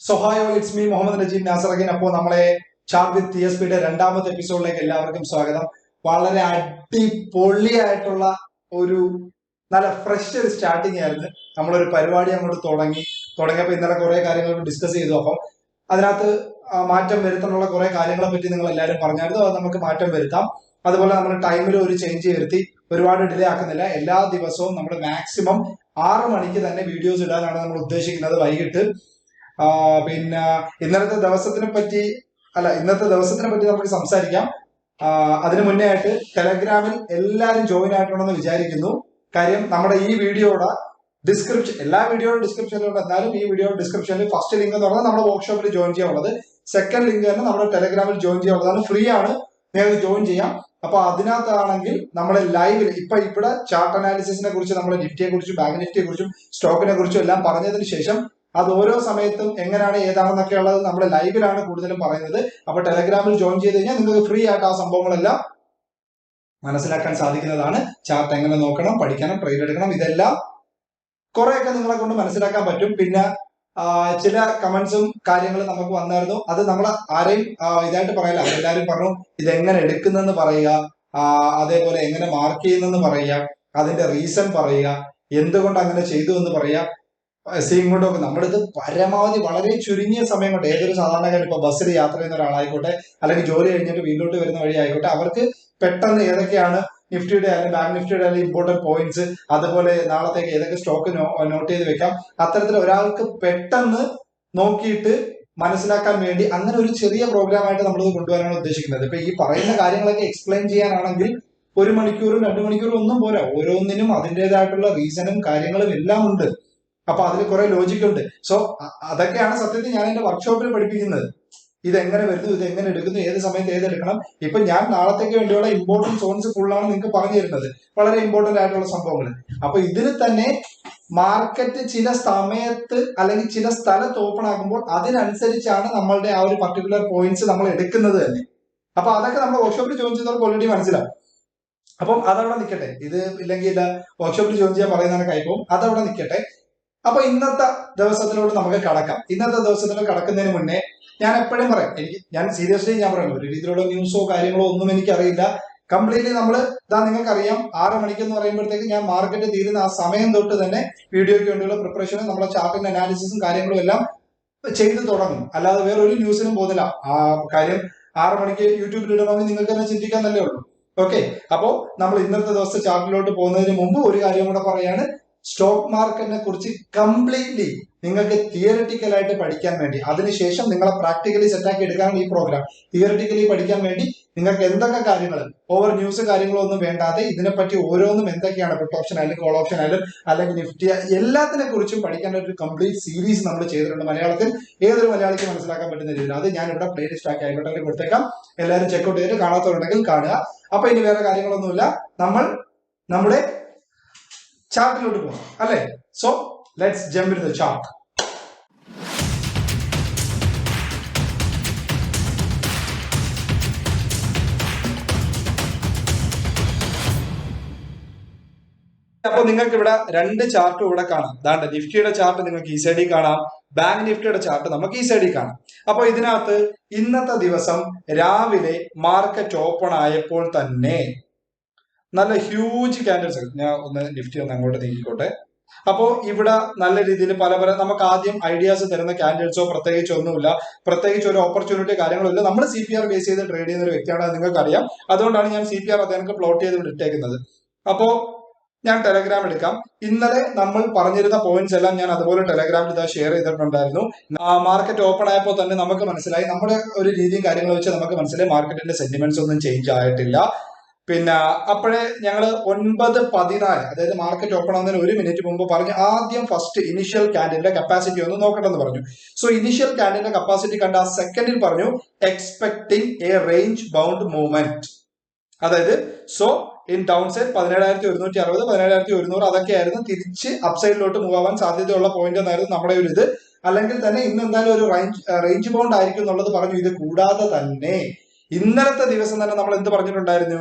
So hi all it's me Muhammad Najeeb നാസറഗിൻ അപ്പോൾ നമ്മളെ charge with T S പിയുടെ രണ്ടാമത്തെ എപ്പിസോഡിലേക്ക് എല്ലാവർക്കും സ്വാഗതം. വളരെ അടിപൊളിയായിട്ടുള്ള ഒരു നല്ല ഫ്രഷ് ഒരു സ്റ്റാർട്ടിങ് ആയിരുന്നു. നമ്മളൊരു പരിപാടി അങ്ങോട്ട് തുടങ്ങി. തുടങ്ങിയപ്പോൾ ഇന്നലെ കുറെ കാര്യങ്ങൾ ഡിസ്കസ് ചെയ്തു. അപ്പം അതിനകത്ത് മാറ്റം വരുത്താനുള്ള കുറെ കാര്യങ്ങളെ പറ്റി നിങ്ങൾ എല്ലാവരും പറഞ്ഞായിരുന്നു. അത് നമുക്ക് മാറ്റം വരുത്താം. അതുപോലെ നമ്മൾ ടൈമിൽ ഒരു ചേഞ്ച് വരുത്തി. ഒരുപാട് ഡിലേ ആക്കുന്നില്ല. എല്ലാ ദിവസവും നമ്മൾ മാക്സിമം ആറ് മണിക്ക് തന്നെ വീഡിയോസ് ഇടാനാണ് നമ്മൾ ഉദ്ദേശിക്കുന്നത് വൈകിട്ട്. പിന്നെ ഇന്നലത്തെ ദിവസത്തിനെ പറ്റി അല്ല ഇന്നത്തെ ദിവസത്തിനെ പറ്റി നമുക്ക് സംസാരിക്കാം. അതിനു മുന്നേ ആയിട്ട് ടെലഗ്രാമിൽ എല്ലാവരും ജോയിൻ ആയിട്ടുണ്ടെന്ന് വിചാരിക്കുന്നു. കാര്യം നമ്മുടെ ഈ വീഡിയോയുടെ ഡിസ്ക്രിപ്ഷൻ എല്ലാ വീഡിയോയുടെ ഡിസ്ക്രിപ്ഷനിലുണ്ട് എന്നാലും ഈ വീഡിയോ ഡിസ്ക്രിപ്ഷനിൽ ഫസ്റ്റ് ലിങ്ക് എന്ന് പറഞ്ഞാൽ നമ്മുടെ വർക്ക്ഷോപ്പിൽ ജോയിൻ ചെയ്യാനുള്ളത്. സെക്കൻഡ് ലിങ്ക് തന്നെ നമ്മുടെ ടെലഗ്രാമിൽ ജോയിൻ ചെയ്യാനുള്ളതാണ്. ഫ്രീ ആണ്. നിങ്ങൾക്ക് ജോയിൻ ചെയ്യാം. അപ്പൊ അതിനകത്താണെങ്കിൽ നമ്മുടെ ലൈവിൽ ഇപ്പൊ ഇവിടെ ചാർട്ട് അനാലിസിസിനെ കുറിച്ച് നമ്മൾ നിഫ്റ്റിയെ കുറിച്ചും ബാങ്ക് നിഫ്റ്റിയെ കുറിച്ചും സ്റ്റോക്കിനെ കുറിച്ചും എല്ലാം പറഞ്ഞതിന് ശേഷം അത് ഓരോ സമയത്തും എങ്ങനെയാണ് ഏതാണെന്നൊക്കെ ഉള്ളത് നമ്മൾ ലൈവിലാണ് കൂടുതലും പറയുന്നത്. അപ്പൊ ടെലഗ്രാമിൽ ജോയിൻ ചെയ്ത് കഴിഞ്ഞാൽ നിങ്ങൾക്ക് ഫ്രീ ആയിട്ട് ആ സംഭവങ്ങളെല്ലാം മനസ്സിലാക്കാൻ സാധിക്കുന്നതാണ്. ചാർട്ട് എങ്ങനെ നോക്കണം പഠിക്കണം ട്രേഡ് എടുക്കണം ഇതെല്ലാം കുറെയൊക്കെ നിങ്ങളെ കൊണ്ട് മനസ്സിലാക്കാൻ പറ്റും. പിന്നെ ചില കമന്റ്സും കാര്യങ്ങളും നമുക്ക് വന്നായിരുന്നു. അത് നമ്മൾ ആരെയും ഇതായിട്ട് പറയില്ല. എല്ലാവരും പറഞ്ഞു ഇതെങ്ങനെ എടുക്കുന്നെന്ന് പറയുക അതേപോലെ എങ്ങനെ മാർക്ക് ചെയ്യുന്നെന്ന് പറയുക അതിന്റെ റീസൺ പറയുക എന്തുകൊണ്ട് അങ്ങനെ ചെയ്തു എന്ന് പറയുക സീം കൊണ്ടൊക്കെ നമ്മളിത് പരമാവധി വളരെ ചുരുങ്ങിയ സമയം കൊണ്ട് ഏതൊരു സാധാരണക്കാരൻ ഇപ്പൊ ബസ്സിൽ യാത്ര ചെയ്യുന്ന ഒരാളായിക്കോട്ടെ അല്ലെങ്കിൽ ജോലി കഴിഞ്ഞിട്ട് വീട്ടിലോട്ട് വരുന്ന വഴി ആയിക്കോട്ടെ അവർക്ക് പെട്ടെന്ന് ഏതൊക്കെയാണ് നിഫ്റ്റിയുടെ അല്ലെങ്കിൽ ബാങ്ക് നിഫ്റ്റിയുടെ അല്ലെങ്കിൽ ഇമ്പോർട്ടന്റ് പോയിന്റ്സ് അതുപോലെ നാളത്തേക്ക് ഏതൊക്കെ സ്റ്റോക്ക് നോട്ട് ചെയ്ത് വെക്കാം. അത്തരത്തിൽ ഒരാൾക്ക് പെട്ടെന്ന് നോക്കിയിട്ട് മനസ്സിലാക്കാൻ വേണ്ടി അങ്ങനെ ഒരു ചെറിയ പ്രോഗ്രാം ആയിട്ട് നമ്മൾ കൊണ്ടുവരാനാണ് ഉദ്ദേശിക്കുന്നത്. ഇപ്പൊ ഈ പറയുന്ന കാര്യങ്ങളൊക്കെ എക്സ്പ്ലെയിൻ ചെയ്യാനാണെങ്കിൽ ഒരു മണിക്കൂറും രണ്ടു മണിക്കൂറും ഒന്നും പോരാ. ഓരോന്നിനും അതിന്റെതായിട്ടുള്ള റീസണും കാര്യങ്ങളും എല്ലാം ഉണ്ട്. അപ്പൊ അതിൽ കുറെ ലോജിക് ഉണ്ട്. സോ അതൊക്കെയാണ് സത്യത്തിൽ ഞാൻ എന്റെ വർക്ക്ഷോപ്പിൽ പഠിപ്പിക്കുന്നത്. ഇത് എങ്ങനെ വരുന്നു ഇത് എങ്ങനെ എടുക്കുന്നു ഏത് സമയത്ത് ഏത് എടുക്കണം? ഇപ്പൊ ഞാൻ നാളത്തേക്ക് വേണ്ടിയുള്ള ഇമ്പോർട്ടന്റ് സോൺസ് ഫുള്ളാണ് നിങ്ങൾക്ക് പറഞ്ഞു തരുന്നത്. വളരെ ഇമ്പോർട്ടന്റ് ആയിട്ടുള്ള സംഭവങ്ങൾ അപ്പൊ ഇതിൽ തന്നെ മാർക്കറ്റ് ചില സമയത്ത് അല്ലെങ്കിൽ ചില സ്ഥലത്ത് ഓപ്പൺ ആകുമ്പോൾ അതിനനുസരിച്ചാണ് നമ്മളുടെ ആ ഒരു പർട്ടിക്കുലർ പോയിന്റ്സ് നമ്മൾ എടുക്കുന്നത് തന്നെ. അപ്പൊ അതൊക്കെ നമ്മൾ വർക്ക്ഷോപ്പിൽ ജോയിൻ ഓൾറെഡി മനസ്സിലാവും. അപ്പം അതവിടെ നിൽക്കട്ടെ ഇത് ഇല്ലെങ്കിൽ വർക്ക്ഷോപ്പിൽ ജോയിൻ ചെയ്യാൻ പറയുന്നതാണ് കൈപ്പവും അതവിടെ നിൽക്കട്ടെ അപ്പൊ ഇന്നത്തെ ദിവസത്തിലോട്ട് നമുക്ക് കടക്കാം. ഇന്നത്തെ ദിവസത്തിലോട്ട് കടക്കുന്നതിന് മുന്നേ ഞാൻ എപ്പോഴും പറയും എനിക്ക് ഞാൻ സീരിയസ്ലി ഞാൻ പറയുന്നു ഒരു രീതിയിലുള്ള ന്യൂസോ കാര്യങ്ങളോ ഒന്നും എനിക്ക് അറിയില്ല കംപ്ലീറ്റ്ലി നമ്മൾ ഇതാ നിങ്ങൾക്കറിയാം ആറ് മണിക്ക് എന്ന് പറയുമ്പോഴത്തേക്ക് ഞാൻ മാർക്കറ്റ് തീരുന്ന ആ സമയം തൊട്ട് തന്നെ വീഡിയോയ്ക്ക് വേണ്ടിയുള്ള പ്രിപ്പറേഷനും നമ്മുടെ ചാർട്ടിന്റെ അനാലിസിസും കാര്യങ്ങളും എല്ലാം ചെയ്തു തുടങ്ങും. അല്ലാതെ വേറെ ഒരു ന്യൂസിനും പോകുന്നില്ല. ആ കാര്യം ആറ് മണിക്ക് യൂട്യൂബിൽ ഇടണമെങ്കിൽ നിങ്ങൾക്ക് തന്നെ ചിന്തിക്കാൻ തന്നെ ഉള്ളൂ. ഓക്കെ അപ്പോ നമ്മൾ ഇന്നത്തെ ദിവസത്തെ ചാർട്ടിലോട്ട് പോകുന്നതിന് മുമ്പ് ഒരു കാര്യം കൂടെ പറയാണ്. സ്റ്റോക്ക് മാർക്കറ്റിനെ കുറിച്ച് കംപ്ലീറ്റ്ലി നിങ്ങൾക്ക് തിയറിറ്റിക്കൽ ആയിട്ട് പഠിക്കാൻ വേണ്ടി അതിനുശേഷം നിങ്ങളെ പ്രാക്ടിക്കലി സെറ്റാക്കി എടുക്കാനാണ് ഈ പ്രോഗ്രാം തിയറിറ്റിക്കലി പഠിക്കാൻ വേണ്ടി നിങ്ങൾക്ക് എന്തൊക്കെ കാര്യങ്ങൾ ഓവർ ന്യൂസ് കാര്യങ്ങളൊന്നും വേണ്ടാതെ ഇതിനെപ്പറ്റി ഓരോന്നും എന്തൊക്കെയാണ് പുട്ട് ഓപ്ഷൻ ആയാലും കോൾ ഓപ്ഷൻ ആയാലും അല്ലെങ്കിൽ നിഫ്റ്റി എല്ലാത്തിനെ കുറിച്ചും പഠിക്കാൻ ഒരു കംപ്ലീറ്റ് സീരീസ് നമ്മൾ ചെയ്തിട്ടുണ്ട് മലയാളത്തിൽ. ഏതൊരു മലയാളിക്ക് മനസ്സിലാക്കാൻ പറ്റുന്ന രീതിയിൽ. അത് ഞാൻ ഇവിടെ പ്ലേലിസ്റ്റ് ആക്കി ആയിക്കോട്ടെ കൊടുത്തേക്കാം. എല്ലാവരും ചെക്കൗട്ട് ചെയ്തിട്ട് കാണാത്തവരുണ്ടെങ്കിൽ കാണുക. അപ്പൊ ഇനി വേറെ കാര്യങ്ങളൊന്നുമില്ല. നമ്മൾ നമ്മുടെ ചാർട്ടിലോട്ട് പോകാം അല്ലേ? So let's jump in the chart അപ്പൊ നിങ്ങൾക്ക് ഇവിടെ രണ്ട് ചാർട്ടും ഇവിടെ കാണാം. ദാണ്ട് നിഫ്റ്റിയുടെ ചാർട്ട് നിങ്ങൾക്ക് ഈ സൈഡിൽ കാണാം. ബാങ്ക് നിഫ്റ്റിയുടെ ചാർട്ട് നമുക്ക് ഈ സൈഡിൽ കാണാം. അപ്പൊ ഇതിനകത്ത് ഇന്നത്തെ ദിവസം രാവിലെ മാർക്കറ്റ് ഓപ്പൺ ആയപ്പോൾ തന്നെ നല്ല ഹ്യൂജ് ക്യാൻഡിൽസ് ഞാൻ ഒന്ന് ലിഫ്റ്റ് ഒന്ന് അങ്ങോട്ട് നീക്കിക്കോട്ടെ. അപ്പോ ഇവിടെ നല്ല രീതിയിൽ പല പല നമുക്ക് ആദ്യം ഐഡിയാസ് തരുന്ന കാൻഡിഡേറ്റ്സോ പ്രത്യേകിച്ച് ഒന്നുമില്ല. പ്രത്യേകിച്ച് ഒരു ഓപ്പർച്യൂണിറ്റി കാര്യങ്ങളില്ല നമ്മൾ സി പി ആർ ബേസ് ചെയ്ത് ട്രേഡ് ചെയ്യുന്ന ഒരു വ്യക്തിയാണ് നിങ്ങൾക്ക് അറിയാം അതുകൊണ്ടാണ് ഞാൻ സി പി ആർ അദ്ദേഹം പ്ലോട്ട് ചെയ്ത് ഇട്ടേക്കുന്നത്. അപ്പോ ഞാൻ ടെലഗ്രാം എടുക്കാം. ഇന്നലെ നമ്മൾ പറഞ്ഞിരുന്ന പോയിന്റ്സ് എല്ലാം ഞാൻ അതുപോലെ ടെലഗ്രാമിൽ ഇതാ ഷെയർ ചെയ്തിട്ടുണ്ടായിരുന്നു. മാർക്കറ്റ് ഓപ്പൺ ആയപ്പോൾ തന്നെ നമുക്ക് മനസ്സിലായി. നമ്മുടെ ഒരു രീതിയും കാര്യങ്ങളും വെച്ച് നമുക്ക് മനസ്സിലായി. മാർക്കറ്റിന്റെ സെന്റിമെന്റ്സ് ഒന്നും ചേഞ്ച് ആയിട്ടില്ല. പിന്നെ അപ്പോഴേ ഞങ്ങൾ ഒൻപത് പതിനാല് അതായത് മാർക്കറ്റ് ഓപ്പൺ ആവുന്നതിന് ഒരു മിനിറ്റ് മുമ്പ് പറഞ്ഞു ആദ്യം ഫസ്റ്റ് ഇനിഷ്യൽ ക്യാൻഡിന്റെ കപ്പാസിറ്റി ഒന്ന് നോക്കണമെന്ന് പറഞ്ഞു. സോ ഇനിഷ്യൽ ക്യാൻഡിന്റെ കപ്പാസിറ്റി കണ്ട ആ സെക്കൻഡിൽ പറഞ്ഞു expecting a range bound movement അതായത് സോ ഇൻ ഡൗൺ സൈഡ് പതിനേഴായിരത്തി ഒരുന്നൂറ്റി അറുപത് പതിനേഴായിരത്തി ഒരുന്നൂറ് അതൊക്കെയായിരുന്നു തിരിച്ച് അപ്സൈഡിലോട്ട് മൂവ് ആവാൻ സാധ്യതയുള്ള പോയിന്റ് എന്നായിരുന്നു നമ്മുടെ ഒരു ഇത്. അല്ലെങ്കിൽ തന്നെ ഇന്ന് എന്തായാലും ഒരു റേഞ്ച് റേഞ്ച് ബൗണ്ട് ആയിരിക്കും എന്നുള്ളത് പറഞ്ഞു ഇത് കൂടാതെ തന്നെ. ഇന്നലത്തെ ദിവസം തന്നെ നമ്മൾ എന്ത് പറഞ്ഞിട്ടുണ്ടായിരുന്നു?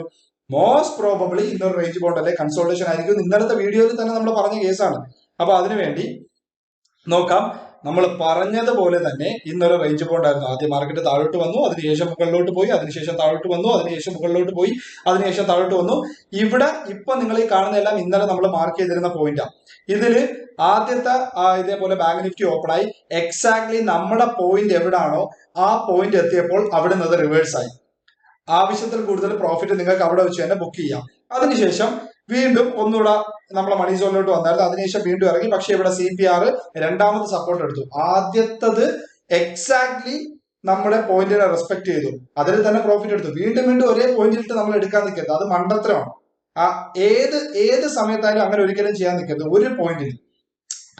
മോസ്റ്റ് പ്രോബബ്ലി ഇന്നൊരു റേഞ്ച് ബോണ്ട് അല്ലെ കൺസോൾട്ടേഷൻ ആയിരിക്കും ഇന്നലത്തെ വീഡിയോയിൽ തന്നെ നമ്മൾ പറഞ്ഞ കേസാണ് അപ്പൊ അതിനുവേണ്ടി നോക്കാം. നമ്മൾ പറഞ്ഞതുപോലെ തന്നെ ഇന്നൊരു റേഞ്ച് ബോണ്ടായിരുന്നു ആദ്യം മാർക്കറ്റ് താഴോട്ട് വന്നു അതിനുശേഷം മുകളിലോട്ട് പോയി അതിനുശേഷം താഴോട്ട് വന്നു അതിനുശേഷം മുകളിലോട്ട് പോയി അതിനുശേഷം താഴോട്ട് വന്നു. ഇവിടെ ഇപ്പൊ നിങ്ങൾ ഈ കാണുന്നതെല്ലാം ഇന്നലെ നമ്മൾ മാർക്ക് ചെയ്തിരുന്ന പോയിന്റാണ് ഇതിൽ ആദ്യത്തെ ഇതേപോലെ ബാങ്ക് നിഫ്റ്റി ഓപ്പൺ ആയി. എക്സാക്ട്ലി നമ്മുടെ പോയിന്റ് എവിടാണോ ആ പോയിന്റ് എത്തിയപ്പോൾ അവിടെ നിന്ന് റിവേഴ്സ് ആയി. ആവശ്യത്തിൽ കൂടുതൽ പ്രോഫിറ്റ് നിങ്ങൾക്ക് അവിടെ വെച്ച് തന്നെ ബുക്ക് ചെയ്യാം. അതിനുശേഷം വീണ്ടും ഒന്നുകൂടെ നമ്മളെ മണി സോണിലോട്ട് വന്നായിരുന്നു. അതിനുശേഷം വീണ്ടും ഇറങ്ങി. പക്ഷെ ഇവിടെ സി പി ആർ രണ്ടാമത് സപ്പോർട്ട് എടുത്തു. ആദ്യത്തത് എക്സാക്ട്ലി നമ്മുടെ പോയിന്റിനെ റെസ്പെക്ട് ചെയ്തു. അതിൽ തന്നെ പ്രോഫിറ്റ് എടുത്തു. വീണ്ടും വീണ്ടും ഒരേ പോയിന്റിലിട്ട് നമ്മൾ എടുക്കാൻ നിൽക്കരുത്. അത് മണ്ടത്തരമാണ്. ആ ഏത് ഏത് സമയത്തായാലും അങ്ങനെ ഒരിക്കലും ചെയ്യാൻ നിൽക്കരുത്. ഒരു പോയിന്റിൽ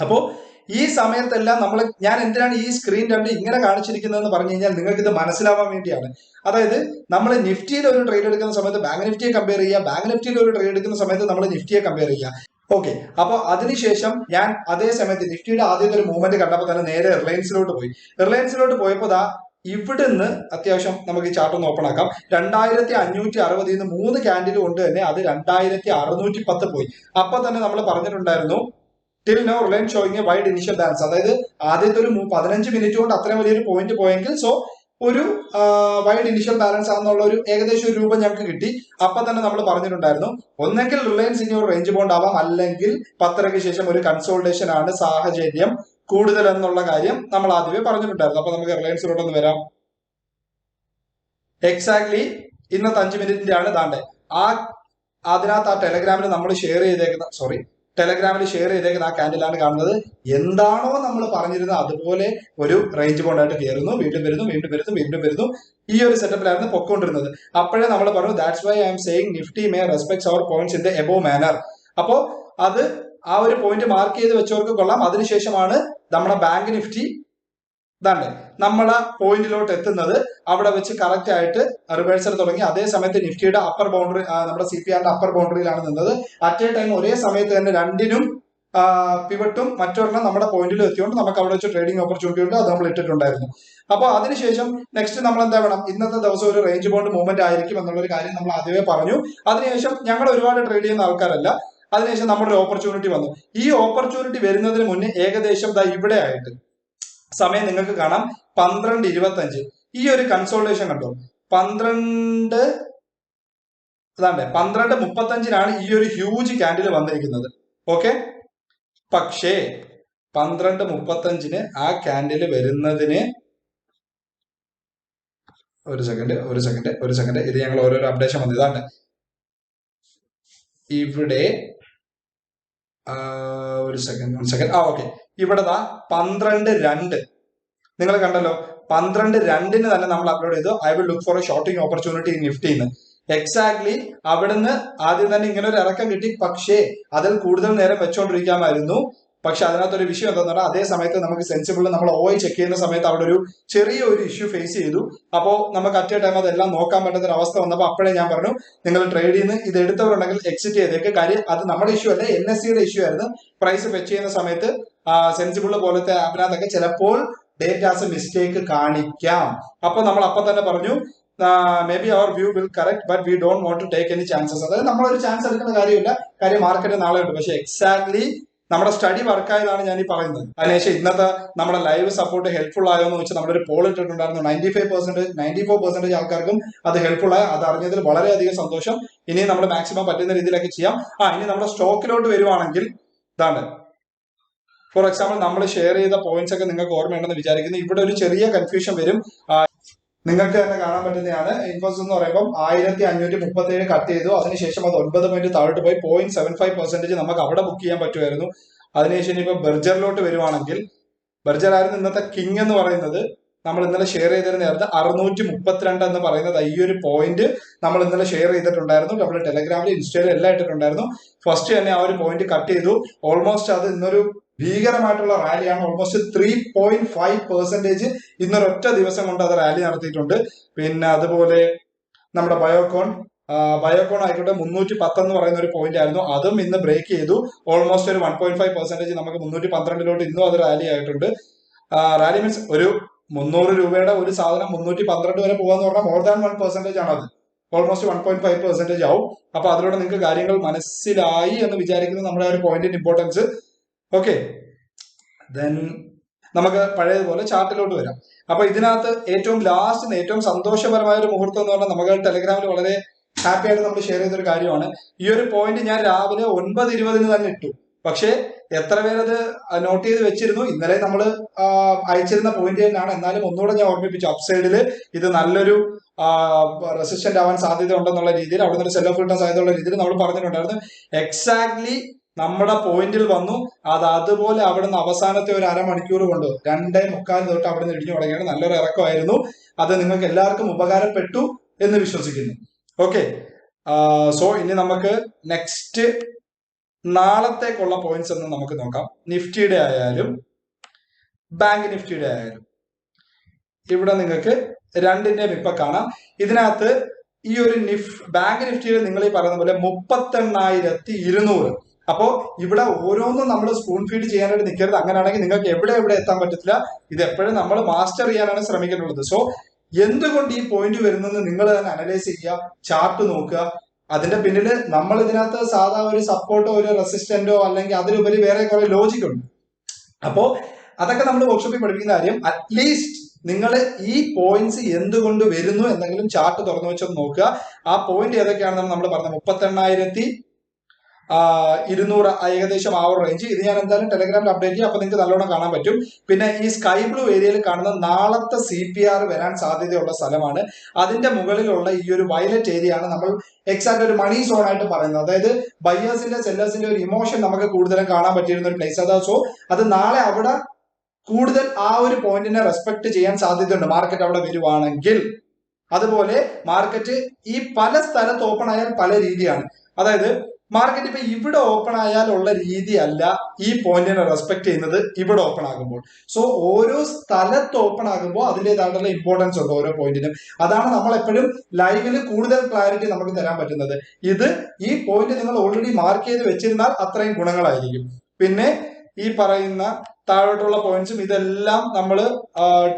അപ്പോ ഈ സമയത്തെല്ലാം നമ്മൾ ഞാൻ എന്തിനാണ് ഈ സ്ക്രീൻ രണ്ട് ഇങ്ങനെ കാണിച്ചിരിക്കുന്നത് എന്ന് പറഞ്ഞു കഴിഞ്ഞാൽ നിങ്ങൾക്ക് ഇത് മനസ്സിലാവാൻ വേണ്ടിയാണ്. അതായത് നമ്മൾ നിഫ്റ്റിയിൽ ഒരു ട്രേഡ് എടുക്കുന്ന സമയത്ത് ബാങ്ക് നിഫ്റ്റിയെ കമ്പയർ ചെയ്യുക ബാങ്ക് നിഫ്റ്റിയിൽ ഒരു ട്രേഡ് എടുക്കുന്ന സമയത്ത് നമ്മൾ നിഫ്റ്റിയെ കമ്പയർ ചെയ്യുക. ഓക്കെ അപ്പൊ അതിനുശേഷം ഞാൻ അതേ സമയത്ത് നിഫ്റ്റിയുടെ ആദ്യത്തെ ഒരു മൂവ്മെന്റ് കണ്ടപ്പോൾ തന്നെ നേരെ റിലയൻസിലോട്ട് പോയി. റിലയൻസിലോട്ട് പോയപ്പോൾ ദാ ഇവിടുന്ന് അത്യാവശ്യം നമുക്ക് ഈ ചാർട്ട് ഒന്ന് ഓപ്പൺ ആക്കാം. രണ്ടായിരത്തി അഞ്ഞൂറ്റി അറുപതിൽ നിന്ന് മൂന്ന് ക്യാൻഡിൽ കൊണ്ട് തന്നെ അത് രണ്ടായിരത്തി അറുന്നൂറ്റി പത്ത് പോയി. അപ്പൊ തന്നെ നമ്മൾ പറഞ്ഞിട്ടുണ്ടായിരുന്നു till now Reliance showing wide initial balance അതായത് ആദ്യത്തെ ഒരു പതിനഞ്ച് മിനിറ്റ് കൊണ്ട് അത്രയും വലിയൊരു പോയിന്റ് പോയെങ്കിൽ സോ ഒരു വൈഡ് ഇനിഷ്യൽ ബാലൻസ് ആണെന്നുള്ള ഒരു ഏകദേശം ഒരു രൂപം ഞങ്ങൾക്ക് കിട്ടി. അപ്പൊ തന്നെ നമ്മൾ പറഞ്ഞിട്ടുണ്ടായിരുന്നു ഒന്നെങ്കിൽ റിലയൻസ് ഇനി ഒരു റേഞ്ച് ബോണ്ട് ആവാം അല്ലെങ്കിൽ പത്തരയ്ക്ക് ശേഷം ഒരു കൺസോൾട്ടേഷൻ ആണ് സാഹചര്യം കൂടുതൽ എന്നുള്ള കാര്യം നമ്മൾ ആദ്യമേ പറഞ്ഞിട്ടുണ്ടായിരുന്നു. അപ്പൊ നമുക്ക് റിലയൻസിലോട്ടൊന്ന് വരാം. എക്സാക്ട്ലി ഇന്നത്തെ അഞ്ച് മിനിറ്റിന്റെ ആണ് ദാണ്ടെ. ആ അതിനകത്ത് ആ ടെലഗ്രാമിൽ നമ്മൾ ഷെയർ ചെയ്തേക്കുന്ന സോറി ടെലഗ്രാമിൽ ഷെയർ ചെയ്തേക്കുന്ന ആ കാൻഡിലാണ് കാണുന്നത്. എന്താണോ നമ്മൾ പറഞ്ഞിരുന്നത് അതുപോലെ ഒരു റേഞ്ച് കൊണ്ടായിട്ട് കയറുന്നു. വീണ്ടും വരുന്നു വീണ്ടും വരുന്നു വീണ്ടും വരുന്നു. ഈ ഒരു സെറ്റപ്പിലായിരുന്നു പൊക്കോണ്ടിരുന്നത്. അപ്പോഴേ നമ്മൾ പറഞ്ഞു that's why I'm saying Nifty may respects our points in the above manner അപ്പോ അത് ആ ഒരു പോയിന്റ് മാർക്ക് ചെയ്ത് വെച്ചവർക്ക് കൊള്ളാം. അതിനുശേഷമാണ് നമ്മുടെ ബാങ്ക് നിഫ്റ്റി ഇതാണ്ട് നമ്മൾ ആ പോയിന്റിലോട്ട് എത്തുന്നത് അവിടെ വെച്ച് കറക്റ്റ് ആയിട്ട് റിവേഴ്സൽ തുടങ്ങി. അതേ സമയത്ത് നിഫ്റ്റിയുടെ അപ്പർ ബൗണ്ടറി നമ്മുടെ സി പി ആറിന്റെ അപ്പർ ബൗണ്ടറിയിലാണ് നിന്നത്. അറ്റ് എ ടൈം ഒരേ സമയത്ത് തന്നെ രണ്ടിനും പിവട്ടും മറ്റൊരെണ്ണം നമ്മുടെ പോയിന്റിൽ എത്തിയോണ്ട് നമുക്ക് അവിടെ വെച്ച് ട്രേഡിംഗ് ഓപ്പർച്യൂണിറ്റി ഉണ്ട്. അത് നമ്മൾ ഇട്ടിട്ടുണ്ടായിരുന്നു. അപ്പോൾ അതിനുശേഷം നെക്സ്റ്റ് നമ്മൾ എന്താ വേണം? ഇന്നത്തെ ദിവസം ഒരു റേഞ്ച് ബോണ്ട് മൂവ്മെന്റ് ആയിരിക്കും എന്നുള്ളൊരു കാര്യം നമ്മൾ ആദ്യമേ പറഞ്ഞു. അതിനുശേഷം ഞങ്ങൾ ഒരുപാട് ട്രേഡ് ചെയ്യുന്ന ആൾക്കാരല്ല. അതിനുശേഷം നമ്മുടെ ഓപ്പർച്യൂണിറ്റി വന്നു. ഈ ഓപ്പർച്യൂണിറ്റി വരുന്നതിന് മുന്നേ ഏകദേശം ദാ ഇവിടെ ആയിട്ട് സമയം നിങ്ങൾക്ക് കാണാം. പന്ത്രണ്ട് ഇരുപത്തി അഞ്ച് ഈ ഒരു കൺസോൾട്ടേഷൻ കണ്ടോ? പന്ത്രണ്ട് അതാണ്ട് പന്ത്രണ്ട് മുപ്പത്തഞ്ചിനാണ് ഈ ഒരു ഹ്യൂജ് ക്യാൻഡിൽ വന്നിരിക്കുന്നത്. ഓക്കെ പക്ഷേ പന്ത്രണ്ട് മുപ്പത്തഞ്ചിന് ആ ക്യാൻഡിൽ വരുന്നതിന് ഒരു സെക്കൻഡ് ഒരു സെക്കൻഡ് ഒരു സെക്കൻഡ് ഇത് ഞങ്ങൾ ഓരോരോ അപ്ഡേഷൻ വന്നു. ഇതാണ് ഇവിടെ ഒരു സെക്കൻഡ് ഒരു സെക്കൻഡ് ആ ഓക്കെ ഇവിടെ ദാ പന്ത്രണ്ട് രണ്ട്. നിങ്ങൾ കണ്ടല്ലോ പന്ത്രണ്ട് രണ്ടിന് തന്നെ നമ്മൾ അപ്ലോഡ് ചെയ്തു. I will look for a shorting opportunity in നിഫ്റ്റിന്ന് exactly അവിടുന്ന് ആദ്യം തന്നെ ഇങ്ങനെ ഒരു ഇറക്കം കിട്ടി. പക്ഷേ അതിൽ കൂടുതൽ നേരം വെച്ചോണ്ടിരിക്കാമായിരുന്നു. പക്ഷെ അതിനകത്തൊരു വിഷയം എന്താണെന്ന് പറഞ്ഞാൽ അതേ സമയത്ത് നമുക്ക് സെൻസിബിൾ നമ്മൾ ഓയിൽ ചെക്ക് ചെയ്യുന്ന സമയത്ത് അവിടെ ഒരു ചെറിയ ഒരു ഇഷ്യൂ ഫേസ് ചെയ്തു. അപ്പോൾ നമുക്ക് അറ്റ് എ ടൈം അതെല്ലാം നോക്കാൻ പറ്റുന്ന ഒരു അവസ്ഥ വന്നപ്പോൾ അപ്പോഴേ ഞാൻ പറഞ്ഞു നിങ്ങൾ ട്രേഡ് ചെയ്യുന്ന ഇത് എടുത്തവരുണ്ടെങ്കിൽ എക്സിറ്റ് ചെയ്തേക്ക്. കാര്യം അത് നമ്മുടെ ഇഷ്യൂ അല്ല എൻ എസ് സിയുടെ ഇഷ്യൂ ആയിരുന്നു. പ്രൈസ് ഫെച്ച് ചെയ്യുന്ന സമയത്ത് സെൻസിബിൾ പോലത്തെ ആപ്പിനകത്തൊക്കെ ചിലപ്പോൾ ഡേറ്റാസ് മിസ്റ്റേക്ക് കാണിക്കാം. അപ്പൊ നമ്മൾ അപ്പൊ തന്നെ പറഞ്ഞു maybe our view will correct but we don't want to take any chances അതായത് നമ്മളൊരു ചാൻസ് എടുക്കുന്ന കാര്യമില്ല. കാര്യം മാർക്കറ്റ് നാളെ ഉണ്ട്. പക്ഷെ എക്സാക്ട്ലി നമ്മുടെ സ്റ്റഡി വർക്കായതാണ് ഞാൻ ഈ പറയുന്നത്. അതിനുശേഷം ഇന്നത്തെ നമ്മുടെ ലൈവ് സപ്പോർട്ട് ഹെൽപ്ഫുൾ ആയോ എന്ന് വെച്ചാൽ ഒരു പോൾ ഇട്ടിട്ടുണ്ടായിരുന്നു. Ninety five percent ninety four percentage ആൾക്കാർക്കും അത് ഹെൽപ്ഫുൾ ആയ. അത് അറിഞ്ഞതിൽ വളരെയധികം സന്തോഷം. ഇനി നമ്മൾ മാക്സിമം പറ്റുന്ന രീതിയിലൊക്കെ ചെയ്യാം. ആ ഇനി നമ്മുടെ സ്റ്റോക്കിലോട്ട് വരുവാണെങ്കിൽ ഇതാണ്. ഫോർ എക്സാമ്പിൾ നമ്മൾ ഷെയർ ചെയ്ത പോയിന്റ്സ് ഒക്കെ നിങ്ങൾക്ക് ഓർമ്മയുണ്ടെന്ന് വിചാരിക്കുന്നു. ഇവിടെ ഒരു ചെറിയ കൺഫ്യൂഷൻ വരും. നിങ്ങൾക്ക് തന്നെ കാണാൻ പറ്റുന്നതാണ്. ഇൻഫോസിസ് എന്ന് പറയുമ്പോൾ ആയിരത്തി അഞ്ഞൂറ്റി മുപ്പത്തി ഏഴ് കട്ട് ചെയ്തു. അതിനുശേഷം അത് ഒൻപത് പോയിന്റ് താഴോട്ട് പോയി. പോയിന്റ് സെവൻ ഫൈവ് പെർസെന്റേജ് നമുക്ക് അവിടെ ബുക്ക് ചെയ്യാൻ പറ്റുമായിരുന്നു. അതിനുശേഷം ഇപ്പോൾ ബെർജറിലോട്ട് വരുവാണെങ്കിൽ ബെർജർ ആയിരുന്നു ഇന്നത്തെ കിങ് എന്ന് പറയുന്നത്. നമ്മൾ ഇന്നലെ ഷെയർ ചെയ്തിരുന്ന നേരത്തെ അറുന്നൂറ്റി മുപ്പത്തിരണ്ട് എന്ന് പറയുന്നത് ഈ ഒരു പോയിന്റ് നമ്മൾ ഇന്നലെ ഷെയർ ചെയ്തിട്ടുണ്ടായിരുന്നു. നമ്മുടെ ടെലഗ്രാമിൽ ഇൻസ്റ്റയിൽ എല്ലാം ഇട്ടിട്ടുണ്ടായിരുന്നു. ഫസ്റ്റ് തന്നെ ആ ഒരു പോയിന്റ് കട്ട് ചെയ്തു. ഓൾമോസ്റ്റ് അത് ഇന്നൊരു ഭീകരമായിട്ടുള്ള റാലിയാണ് almost three point five percentage ഇന്നൊരൊറ്റ ദിവസം കൊണ്ട് അത് റാലി നടത്തിയിട്ടുണ്ട്. പിന്നെ അതുപോലെ നമ്മുടെ ബയോകോൺ ബയോകോൺ ആയിക്കോട്ടെ മുന്നൂറ്റി പത്ത് എന്ന് പറയുന്ന ഒരു പോയിന്റ് ആയിരുന്നു. അതും ഇന്ന് ബ്രേക്ക് ചെയ്തു. ഓൾമോസ്റ്റ് ഒരു വൺ പോയിന്റ് ഫൈവ് പെർസെന്റേജ് നമുക്ക് മുന്നൂറ്റി പന്ത്രണ്ടിലോട്ട് ഇന്നും അത് റാലി ആയിട്ടുണ്ട്. റാലി മീൻസ് ഒരു മുന്നൂറ് രൂപയുടെ ഒരു സാധനം മുന്നൂറ്റി പന്ത്രണ്ട് വരെ പോകാന്ന് പറഞ്ഞാൽ മോർ ദാൻ വൺ പെർസെന്റേജ് ആണ് അത് almost one point five percentage ആവും. അപ്പൊ അതിലൂടെ നിങ്ങൾക്ക് കാര്യങ്ങൾ മനസ്സിലായി എന്ന് വിചാരിക്കുന്നത് നമ്മുടെ ആ ഒരു പോയിന്റിന്റെ ഇമ്പോർട്ടൻസ് ഓക്കെ ദെൻ നമുക്ക് പഴയതുപോലെ ചാർട്ടിലോട്ട് വരാം. അപ്പൊ ഇതിനകത്ത് ഏറ്റവും ലാസ്റ്റ് ഏറ്റവും സന്തോഷപരമായ ഒരു മുഹൂർത്തം എന്ന് പറഞ്ഞാൽ നമുക്ക് ടെലഗ്രാമിൽ വളരെ ഹാപ്പി ആയിട്ട് നമ്മൾ ഷെയർ ചെയ്തൊരു കാര്യമാണ്. ഈ ഒരു പോയിന്റ് ഞാൻ രാവിലെ ഒൻപത് ഇരുപതിന് തന്നെ ഇട്ടു. പക്ഷേ എത്ര പേരത് നോട്ട് ചെയ്ത് വെച്ചിരുന്നു? ഇന്നലെ നമ്മൾ അയച്ചിരുന്ന പോയിന്റ് തന്നെയാണ്. എന്നാലും ഒന്നുകൂടെ ഞാൻ ഓർമ്മിപ്പിച്ചു. അപ്സൈഡിൽ ഇത് നല്ലൊരു റെസിസ്റ്റന്റ് ആവാൻ സാധ്യത ഉണ്ടെന്നുള്ള രീതിയിൽ അവിടെ നിന്ന് സെല്ലോ ഫിൽട്ടർ സാധ്യതയുള്ള രീതിയിൽ നമ്മൾ പറഞ്ഞിട്ടുണ്ടായിരുന്നു. എക്സാക്ട്ലി നമ്മുടെ പോയിന്റിൽ വന്നു. അത് അതുപോലെ അവിടുന്ന് അവസാനത്തെ ഒരു അരമണിക്കൂർ കൊണ്ട് രണ്ടേ മുക്കാൽ തൊട്ട് അവിടെ നിന്ന് ഇടിഞ്ഞു തുടങ്ങിയാണ് നല്ലൊരു ഇറക്കമായിരുന്നു. അത് നിങ്ങൾക്ക് എല്ലാവർക്കും ഉപകാരപ്പെട്ടു എന്ന് വിശ്വസിക്കുന്നു. ഓക്കെ സോ ഇനി നമുക്ക് നെക്സ്റ്റ് നാളത്തേക്കുള്ള പോയിന്റ്സ് എന്ന് നമുക്ക് നോക്കാം. നിഫ്റ്റിയുടെ ആയാലും ബാങ്ക് നിഫ്റ്റിയുടെ ആയാലും. ഇവിടെ നിങ്ങൾക്ക് രണ്ടിന്റെയും ഇപ്പൊ കാണാം. ഇതിനകത്ത് ഈ ഒരു നിഫ് ബാങ്ക് നിഫ്റ്റിയിൽ നിങ്ങൾ ഈ പറയുന്ന പോലെ മുപ്പത്തെണ്ണായിരത്തി ഇരുന്നൂറ് അപ്പോ ഇവിടെ ഓരോന്നും നമ്മൾ സ്പൂൺ ഫീഡ് ചെയ്യാനായിട്ട് നിൽക്കരുത് അങ്ങനെയാണെങ്കിൽ നിങ്ങൾക്ക് എവിടെ എവിടെ എത്താൻ പറ്റത്തില്ല. ഇത് എപ്പോഴും നമ്മൾ മാസ്റ്റർ ചെയ്യാനാണ് ശ്രമിക്കേണ്ടത്. സോ എന്തുകൊണ്ട് ഈ പോയിന്റ് വരുന്നത് നിങ്ങൾ തന്നെ അനലൈസ് ചെയ്യുക ചാർട്ട് നോക്കുക. അതിന്റെ പിന്നിൽ നമ്മൾ ഇതിനകത്ത് സാധാ ഒരു സപ്പോർട്ടോ ഒരു റെസിസ്റ്റന്റോ അല്ലെങ്കിൽ അതിലുപരി വേറെ കുറെ ലോജിക് ഉണ്ട്. അപ്പോ അതൊക്കെ നമ്മൾ വർക്ക്ഷോപ്പിൽ പഠിപ്പിക്കുന്ന കാര്യം അറ്റ്ലീസ്റ്റ് നിങ്ങൾ ഈ പോയിന്റ്സ് എന്തുകൊണ്ട് വരുന്നു എന്തെങ്കിലും ചാർട്ട് തുറന്നു വെച്ചൊന്ന് നോക്കുക. ആ പോയിന്റ് ഏതൊക്കെയാണെന്ന് നമ്മൾ പറഞ്ഞത്. മുപ്പത്തെണ്ണായിരത്തി ഇരുന്നൂറ് ഏകദേശം ആ ഒരു റേഞ്ച് ഇത് ഞാൻ എന്തായാലും ടെലഗ്രാമിൽ അപ്ഡേറ്റ് ചെയ്യും. അപ്പൊ നിങ്ങൾക്ക് നല്ലോണം കാണാൻ പറ്റും. പിന്നെ ഈ സ്കൈ ബ്ലൂ ഏരിയയിൽ കാണുന്ന നാളത്തെ സി പി ആർ വരാൻ സാധ്യതയുള്ള സ്ഥലമാണ്. അതിന്റെ മുകളിലുള്ള ഈ ഒരു വയലറ്റ് ഏരിയ ആണ് നമ്മൾ എക്സാക്ട് ഒരു മണി സോൺ ആയിട്ട് പറയുന്നത്. അതായത് ബയേഴ്സിന്റെ സെല്ലേഴ്സിന്റെ ഒരു ഇമോഷൻ നമുക്ക് കൂടുതലും കാണാൻ പറ്റിയിരുന്ന ഒരു പ്ലേസ് അതാ. സോ അത് നാളെ അവിടെ കൂടുതൽ ആ ഒരു പോയിന്റിനെ റെസ്പെക്ട് ചെയ്യാൻ സാധ്യതയുണ്ട്. മാർക്കറ്റ് അവിടെ വരുവാണെങ്കിൽ. അതുപോലെ മാർക്കറ്റ് ഈ പല സ്ഥലത്ത് ഓപ്പൺ ആയാൽ പല രീതിയാണ്. അതായത് മാർക്കറ്റ് ഇപ്പൊ ഇവിടെ ഓപ്പൺ ആയാൽ ആയാലുള്ള രീതിയല്ല ഈ പോയിന്റിനെ റെസ്പെക്ട് ചെയ്യുന്നത് ഇവിടെ ഓപ്പൺ ആകുമ്പോൾ. സോ ഓരോ സ്ഥലത്ത് ഓപ്പൺ ആകുമ്പോൾ അതിന്റെതായിട്ടുള്ള ഇമ്പോർട്ടൻസ് ഉണ്ട് ഓരോ പോയിന്റിനും അതാണ് നമ്മൾ എപ്പോഴും ലൈവിൽ കൂടുതൽ ക്ലാരിറ്റി നമുക്ക് തരാൻ പറ്റുന്നത്. ഇത് ഈ പോയിന്റ് നിങ്ങൾ ഓൾറെഡി മാർക്ക് ചെയ്ത് വെച്ചിരുന്നാൽ അത്രയും ഗുണങ്ങളായിരിക്കും. പിന്നെ ഈ പറയുന്ന താഴോട്ടുള്ള പോയിന്റ്സും ഇതെല്ലാം നമ്മൾ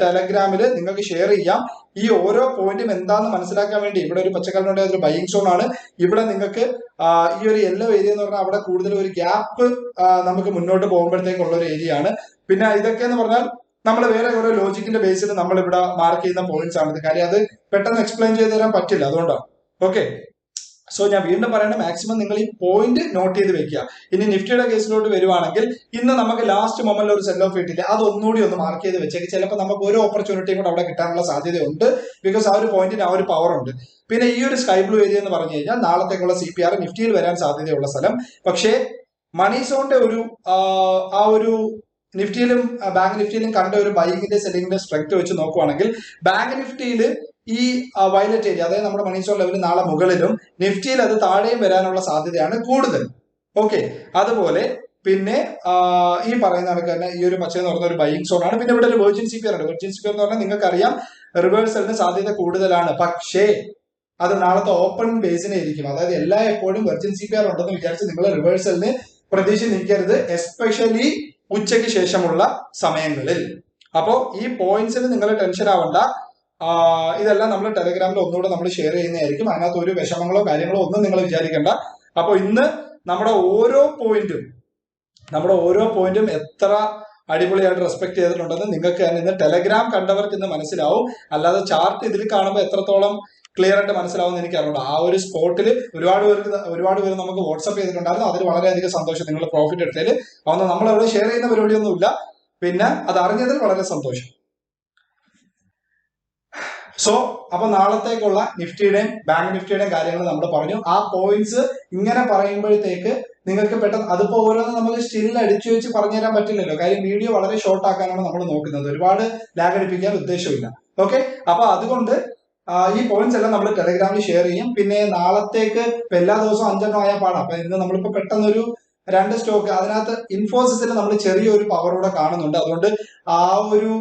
ടെലഗ്രാമിൽ നിങ്ങൾക്ക് ഷെയർ ചെയ്യാം. ഈ ഓരോ പോയിന്റും എന്താണെന്ന് മനസ്സിലാക്കാൻ വേണ്ടി ഇവിടെ ഒരു പച്ചക്കറിനുണ്ട് ഒരു ബൈയിങ് സോൺ ആണ്. ഇവിടെ നിങ്ങൾക്ക് ഈ ഒരു യെല്ലോ ഏരിയ എന്ന് പറഞ്ഞാൽ അവിടെ കൂടുതൽ ഒരു ഗ്യാപ്പ് നമുക്ക് മുന്നോട്ട് പോകുമ്പോഴത്തേക്കുള്ള ഒരു ഏരിയ ആണ്. പിന്നെ ഇതൊക്കെ എന്ന് പറഞ്ഞാൽ നമ്മൾ വേറെ ഓരോ ലോജിക്കിന്റെ ബേസിൽ നമ്മൾ ഇവിടെ മാർക്ക് ചെയ്യുന്ന പോയിന്റ്സ് ആണ്. കാര്യം അത് പെട്ടെന്ന് എക്സ്പ്ലെയിൻ ചെയ്ത് തരാൻ പറ്റില്ല. അതുകൊണ്ടാണ് ഓക്കെ സോ ഞാൻ വീണ്ടും പറയണം മാക്സിമം നിങ്ങൾ ഈ പോയിന്റ് നോട്ട് ചെയ്ത് വെക്കുക. ഇനി നിഫ്റ്റിയുടെ കേസിലോട്ട് വരുവാണെങ്കിൽ ഇന്ന് നമുക്ക് ലാസ്റ്റ് മൊമെന്റിൽ ഒരു സെൽ ഓഫ് കിട്ടില്ല അത് ഒന്നുകൂടി ഒന്ന് മാർക്ക് ചെയ്ത് വെച്ചേക്ക്. ചിലപ്പോൾ നമുക്ക് ഒരു ഓപ്പർച്യൂണിറ്റിയും കൂടെ അവിടെ കിട്ടാനുള്ള സാധ്യതയുണ്ട്. ബിക്കോസ് ആ ഒരു പോയിന്റിന് ആ ഒരു പവർ ഉണ്ട്. പിന്നെ ഈ ഒരു സ്കൈ ബ്ലൂ ഏരിയ എന്ന് പറഞ്ഞു കഴിഞ്ഞാൽ നാളത്തേക്കുള്ള സി പി ആർ നിഫ്റ്റിയിൽ വരാൻ സാധ്യതയുള്ള സ്ഥലം. പക്ഷേ മണി സോണിന്റെ ഒരു ആ ഒരു നിഫ്റ്റിയിലും ബാങ്ക് നിഫ്റ്റിയിലും കണ്ട ഒരു ബൈക്കിന്റെ സെല്ലിങ്ങിന്റെ സ്ട്രെങ്ത് വെച്ച് നോക്കുവാണെങ്കിൽ ബാങ്ക് നിഫ്റ്റിയിൽ ഈ വയലറ്റ് ഏരിയ അതായത് നമ്മുടെ മണി സ്റ്റോർ ലെവലിൽ നാളെ മുകളിലും നിഫ്റ്റിയിൽ അത് താഴെയും വരാനുള്ള സാധ്യതയാണ് കൂടുതൽ. ഓക്കെ അതുപോലെ പിന്നെ ഈ പറയുന്ന കണക്ക് തന്നെ ഈ ഒരു പച്ച എന്ന് പറഞ്ഞ ഒരു ബൈങ് സോൺ ആണ്. പിന്നെ ഇവിടെ ഒരു വെർജിൻ സി പി ആണ് വെർജിൻ സി പി എന്ന് പറഞ്ഞാൽ നിങ്ങൾക്കറിയാം റിവേഴ്സലിന് സാധ്യത കൂടുതലാണ്. പക്ഷേ അത് നാളത്തെ ഓപ്പൺ ബേസിനെ ഇരിക്കും. അതായത് എല്ലാ എപ്പോഴും വെർജിൻ സി പി ആർ ഉണ്ടെന്ന് വിചാരിച്ച് നിങ്ങൾ റിവേഴ്സലിന് പ്രതീക്ഷ നിൽക്കരുത് എസ്പെഷ്യലി ഉച്ചയ്ക്ക് ശേഷമുള്ള സമയങ്ങളിൽ. അപ്പോൾ ഈ പോയിന്റ്സിന് നിങ്ങൾ ടെൻഷൻ ആവണ്ട. ഇതെല്ലാം നമ്മൾ ടെലഗ്രാമിൽ ഒന്നുകൂടെ നമ്മൾ ഷെയർ ചെയ്യുന്നതായിരിക്കും. അതിനകത്ത് ഒരു വിഷമങ്ങളോ കാര്യങ്ങളോ ഒന്നും നിങ്ങൾ വിചാരിക്കേണ്ട. അപ്പോൾ ഇന്ന് നമ്മുടെ ഓരോ പോയിന്റും നമ്മുടെ ഓരോ പോയിന്റും എത്ര അടിപൊളിയായിട്ട് റെസ്പെക്ട് ചെയ്തിട്ടുണ്ടെന്ന് നിങ്ങൾക്ക് തന്നെ ഇന്ന് ടെലഗ്രാം കണ്ടവർക്ക് ഇന്ന് മനസ്സിലാവും. അല്ലാതെ ചാർട്ട് ഇതിൽ കാണുമ്പോൾ എത്രത്തോളം ക്ലിയർ ആയിട്ട് മനസ്സിലാവും എനിക്ക് അറിയണം ആ ഒരു സ്പോട്ടിൽ ഒരുപാട് പേർക്ക് ഒരുപാട് പേര് നമുക്ക് വാട്സപ്പ് ചെയ്തിട്ടുണ്ടായിരുന്നു. അതിൽ വളരെയധികം സന്തോഷം നിങ്ങൾ പ്രോഫിറ്റ് എടുത്തതിൽ അതൊന്നും നമ്മൾ അവിടെ ഷെയർ ചെയ്യുന്ന പരിപാടിയൊന്നുമില്ല. പിന്നെ അത് അറിഞ്ഞതിൽ വളരെ സന്തോഷം. സോ അപ്പൊ നാളത്തേക്കുള്ള നിഫ്റ്റിയുടെയും ബാങ്ക് നിഫ്റ്റിയുടെയും കാര്യങ്ങൾ നമ്മൾ പറഞ്ഞു. ആ പോയിന്റ്സ് ഇങ്ങനെ പറയുമ്പോഴത്തേക്ക് നിങ്ങൾക്ക് പെട്ടെന്ന് അതിപ്പോ ഓരോന്നും നമുക്ക് സ്റ്റിൽ അടിച്ചു വെച്ച് പറഞ്ഞു തരാൻ പറ്റില്ലല്ലോ. കാര്യം വീഡിയോ വളരെ ഷോർട്ട് ആക്കാനാണ് നമ്മൾ നോക്കുന്നത്. ഒരുപാട് ലാഗ് അടിപ്പിക്കാൻ ഉദ്ദേശമില്ല. ഓക്കെ അപ്പൊ അതുകൊണ്ട് ഈ പോയിന്റ്സ് എല്ലാം നമ്മൾ ടെലഗ്രാമിൽ ഷെയർ ചെയ്യും. പിന്നെ നാളത്തേക്ക് എല്ലാ ദിവസവും അഞ്ചെണ്ണം ആയാൽ പാടാം. അപ്പൊ ഇന്ന് നമ്മളിപ്പോ പെട്ടെന്നൊരു രണ്ട് സ്റ്റോക്ക് അതിനകത്ത് ഇൻഫോസിസിൽ നമ്മൾ ചെറിയൊരു പവറോടെ കാണുന്നുണ്ട്. അതുകൊണ്ട് ആ ഒരു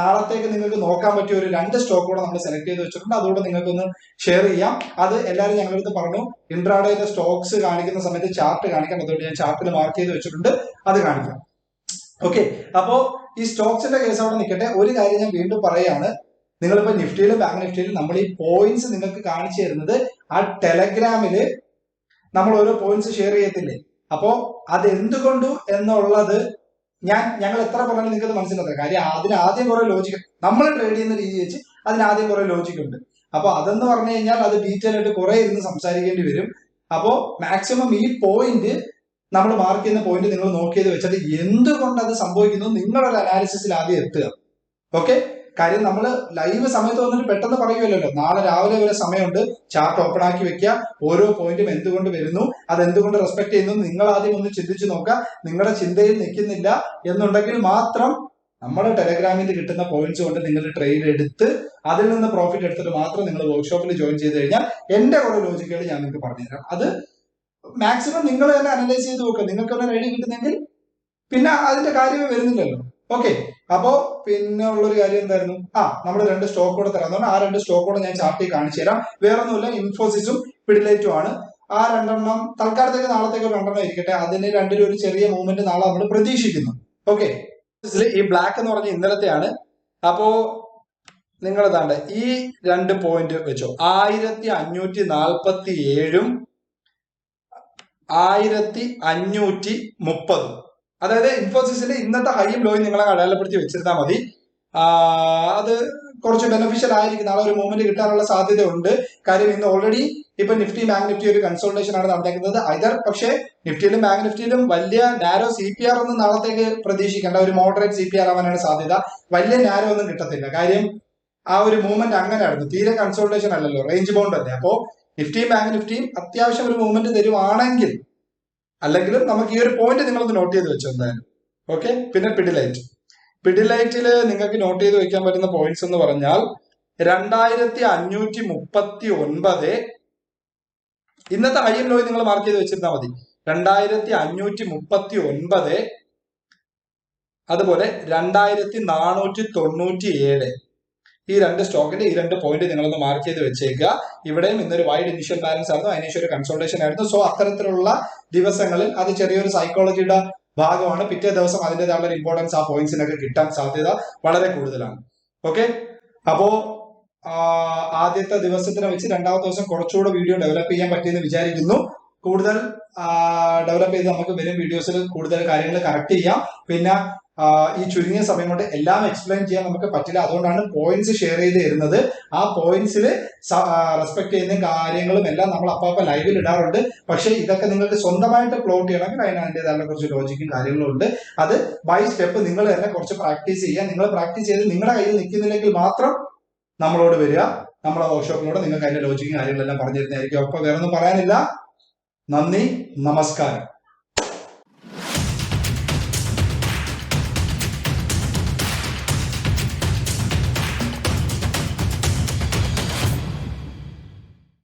നാളത്തേക്ക് നിങ്ങൾക്ക് നോക്കാൻ പറ്റിയ ഒരു രണ്ട് സ്റ്റോക്ക് കൂടെ നമ്മൾ സെലക്ട് ചെയ്ത് വെച്ചിട്ടുണ്ട്. അതുകൂടെ നിങ്ങൾക്ക് ഒന്ന് ഷെയർ ചെയ്യാം. അത് എല്ലാവരും ഞങ്ങളുടെ അടുത്ത് പറഞ്ഞു. ഇൻട്രാഡേയിലെ സ്റ്റോക്സ് കാണിക്കുന്ന സമയത്ത് ചാർട്ട് കാണിക്കാൻ അതുകൊണ്ട് ഞാൻ ചാർട്ടിൽ മാർക്ക് ചെയ്ത് വെച്ചിട്ടുണ്ട്. അത് കാണിക്കാം. ഓക്കെ അപ്പോ ഈ സ്റ്റോക്സിന്റെ കേസ് അവിടെ നിൽക്കട്ടെ. ഒരു കാര്യം ഞാൻ വീണ്ടും പറയാണ് നിങ്ങളിപ്പോ നിഫ്റ്റിയിലും ബാങ്ക് നിഫ്റ്റിയിലും നമ്മൾ ഈ പോയിന്റ്സ് നിങ്ങൾക്ക് കാണിച്ചു തരുന്നത് ആ ടെലഗ്രാമിൽ നമ്മൾ ഓരോ പോയിന്റ്സ് ഷെയർ ചെയ്യത്തില്ലേ? അപ്പോ അത് എന്തുകൊണ്ടു എന്നുള്ളത് ഞാൻ ഞങ്ങൾ എത്ര പറഞ്ഞാലും നിങ്ങൾക്ക് മനസ്സിലാക്കാം കാര്യം അതിന് ആദ്യം കുറെ ലോജിക് നമ്മൾ ട്രേഡ് ചെയ്യുന്ന രീതി വെച്ച് അതിന് ആദ്യം കുറെ ലോജിക് ഉണ്ട്. അപ്പൊ അതെന്ന് പറഞ്ഞു കഴിഞ്ഞാൽ അത് ഡീറ്റെയിൽ ആയിട്ട് കുറെ ഇരുന്ന് സംസാരിക്കേണ്ടി വരും. അപ്പോ മാക്സിമം ഈ പോയിന്റ് നമ്മൾ മാർക്ക് ചെയ്യുന്ന പോയിന്റ് നിങ്ങൾ നോക്കിയത് വെച്ചിട്ട് എന്തുകൊണ്ട് അത് സംഭവിക്കുന്നു? നിങ്ങളൊരു അനാലിസിസിൽ ആദ്യം എത്തുക. ഓക്കെ കാര്യം നമ്മൾ ലൈവ് സമയത്ത് വന്നിട്ട് പെട്ടെന്ന് പറയുമല്ലോ നാളെ രാവിലെ വരെ സമയമുണ്ട്. ചാർട്ട് ഓപ്പൺ ആക്കി വെക്കുക ഓരോ പോയിന്റും എന്തുകൊണ്ട് വരുന്നു? അത് എന്തുകൊണ്ട് റെസ്പെക്ട് ചെയ്യുന്നു? നിങ്ങൾ ആദ്യം ഒന്ന് ചിന്തിച്ചു നോക്കുക നിങ്ങളുടെ ചിന്തയിൽ നിൽക്കുന്നില്ല എന്നുണ്ടെങ്കിൽ മാത്രം നമ്മുടെ ടെലഗ്രാമിൽ നിന്ന് കിട്ടുന്ന പോയിന്റ്സ് കൊണ്ട് നിങ്ങൾ ട്രേഡ് എടുത്ത് അതിൽ നിന്ന് പ്രോഫിറ്റ് എടുത്തിട്ട് മാത്രം നിങ്ങൾ വർക്ക്ഷോപ്പിൽ ജോയിൻ ചെയ്ത് കഴിഞ്ഞാൽ എന്റെ കുറെ ലോജിക്കുകൾ ഞാൻ നിങ്ങൾക്ക് പറഞ്ഞുതരാം അത് മാക്സിമം നിങ്ങൾ തന്നെ അനലൈസ് ചെയ്ത് നോക്കുക നിങ്ങൾക്ക് ഒരു ഐഡിയ കിട്ടുന്നെങ്കിൽ പിന്നെ അതിന്റെ കാര്യമേ വരുന്നില്ലല്ലോ. ഓക്കെ അപ്പോ പിന്നെ ഉള്ളൊരു കാര്യം എന്തായിരുന്നു? ആ നമ്മൾ രണ്ട് സ്റ്റോക്ക് കൂടെ തരാം. ആ രണ്ട് സ്റ്റോക്ക് കൂടെ ഞാൻ ചാർട്ടിൽ കാണിച്ചു തരാം. വേറെ ഒന്നുമില്ല ഇൻഫോസിസും പിഡിലൈറ്റും ആണ്. ആ രണ്ടെണ്ണം തൽക്കാലത്തേക്ക് നാളത്തേക്ക് രണ്ടെണ്ണം ഇരിക്കട്ടെ. അതിന് രണ്ടിലും ഒരു ചെറിയ മൂവ്മെന്റ് നാളെ നമ്മൾ പ്രതീക്ഷിക്കുന്നു. ഓക്കെ ഈ ബ്ലാക്ക് എന്ന് പറഞ്ഞ ഇന്നലത്തെയാണ്. അപ്പോ നിങ്ങൾ താണ്ട് ഈ രണ്ട് പോയിന്റ് വെച്ചോ. ആയിരത്തി അഞ്ഞൂറ്റി നാൽപ്പത്തി ഏഴും ആയിരത്തി അഞ്ഞൂറ്റി മുപ്പതും അതായത് ഇൻഫോസിസിന്റെ ഇന്നത്തെ ഹൈയും ലോയും നിങ്ങളെ അടയാളപ്പെടുത്തി വെച്ചിരുന്നാൽ മതി. അത് കുറച്ച് ബെനിഫിഷ്യൽ ആയിരിക്കും. നാളെ ഒരു മൂവ്മെന്റ് കിട്ടാനുള്ള സാധ്യത ഉണ്ട് കാര്യം ഇന്ന് ഓൾറെഡി ഇപ്പൊ നിഫ്റ്റി ബാങ്ക് നിഫ്റ്റി ഒരു കൺസൾട്ടേഷൻ ആണ് നടത്തേക്കുന്നത് ഐതർ പക്ഷേ നിഫ്റ്റിയിലും ബാങ്ക് നിഫ്റ്റിയിലും വലിയ നാരോ സി പി ആർ ഒന്നും നാളത്തേക്ക് പ്രതീക്ഷിക്കേണ്ട ഒരു മോഡറേറ്റ് സി പി ആർ ആവാനാണ് സാധ്യത. വലിയ നാരോ ഒന്നും കിട്ടത്തില്ല. കാര്യം ആ ഒരു മൂവ്മെന്റ് അങ്ങനെയായിരുന്നു തീരെ കൺസൾട്ടേഷൻ അല്ലല്ലോ. റേഞ്ച് ബോണ്ട് അല്ലേ. അപ്പോ നിഫ്റ്റിയും ബാങ്ക് നിഫ്റ്റിയും അത്യാവശ്യം ഒരു മൂവ്മെന്റ് തരുവാണെങ്കിൽ അല്ലെങ്കിലും നമുക്ക് ഈ ഒരു പോയിന്റ് നിങ്ങളൊന്ന് നോട്ട് ചെയ്ത് വെച്ചോ എന്തായാലും. ഓക്കെ പിന്നെ പിഡിലൈറ്റ് പിഡിലൈറ്റിൽ നിങ്ങൾക്ക് നോട്ട് ചെയ്ത് വെക്കാൻ പറ്റുന്ന പോയിന്റ്സ് എന്ന് പറഞ്ഞാൽ രണ്ടായിരത്തി അഞ്ഞൂറ്റി മുപ്പത്തി ഒൻപത് ഇന്നത്തെ ഹൈയും ലോയും നിങ്ങൾ മാർക്ക് ചെയ്ത് വെച്ചിരുന്നാൽ മതി. രണ്ടായിരത്തി അഞ്ഞൂറ്റി മുപ്പത്തി ഒൻപത് അതുപോലെ രണ്ടായിരത്തി നാനൂറ്റി തൊണ്ണൂറ്റി ഏഴ് ഈ രണ്ട് സ്റ്റോക്കിന്റെ ഈ രണ്ട് പോയിന്റ് നിങ്ങളൊന്ന് മാർക്ക് ചെയ്ത് വെച്ചേക്കുക. ഇവിടെയും ഇന്നൊരു വൈഡ് ഇനിഷ്യൽ ബാലൻസ് ആയിരുന്നു. അതിനുശേഷം ഒരു കൺസൾട്ടേഷൻ ആയിരുന്നു. സോ അത്തരത്തിലുള്ള ദിവസങ്ങളിൽ അത് ചെറിയൊരു സൈക്കോളജിയുടെ ഭാഗമാണ്. പിറ്റേ ദിവസം അതിന്റെതായുള്ള ഇമ്പോർട്ടൻസ് ആ പോയിന്റ്സിനൊക്കെ കിട്ടാൻ സാധ്യത വളരെ കൂടുതലാണ്. ഓക്കെ അപ്പോ ആദ്യത്തെ ദിവസത്തിനെ വെച്ച് രണ്ടാമത്തെ ദിവസം കുറച്ചുകൂടെ വീഡിയോ ഡെവലപ്പ് ചെയ്യാൻ പറ്റിയെന്ന് വിചാരിക്കുന്നു. കൂടുതൽ ഡെവലപ്പ് ചെയ്ത് നമുക്ക് വരും വീഡിയോസിൽ കൂടുതൽ കാര്യങ്ങൾ കറക്റ്റ് ചെയ്യാം. പിന്നെ ഈ ചുരുങ്ങിയ സമയം കൊണ്ട് എല്ലാം എക്സ്പ്ലെയിൻ ചെയ്യാൻ നമുക്ക് പറ്റില്ല. അതുകൊണ്ടാണ് പോയിന്റ്സ് ഷെയർ ചെയ്ത് തരുന്നത്. ആ പോയിന്റ്സിൽ റെസ്പെക്ട് ചെയ്യുന്ന കാര്യങ്ങളും എല്ലാം നമ്മൾ അപ്പം ലൈവിൽ ഇടാറുണ്ട്. പക്ഷേ ഇതൊക്കെ നിങ്ങൾക്ക് സ്വന്തമായിട്ട് പ്ലോട്ട് ചെയ്യണമെങ്കിൽ അതിന് അതിന്റെതായ കുറച്ച് ലോജിക്കും കാര്യങ്ങളും ഉണ്ട്. അത് ബൈ സ്റ്റെപ്പ് നിങ്ങൾ തന്നെ കുറച്ച് പ്രാക്ടീസ് ചെയ്യുക. നിങ്ങൾ പ്രാക്ടീസ് ചെയ്ത് നിങ്ങളുടെ കയ്യിൽ നിൽക്കുന്നില്ലെങ്കിൽ മാത്രം നമ്മളോട് വരിക. നമ്മളെ വർക്ക്ഷോപ്പിലൂടെ നിങ്ങൾക്ക് അതിന്റെ ലോജിക്കും കാര്യങ്ങളെല്ലാം പറഞ്ഞു തരുന്നതായിരിക്കും. അപ്പൊ വേറെ ഒന്നും പറയാനില്ല. നന്ദി. നമസ്കാരം.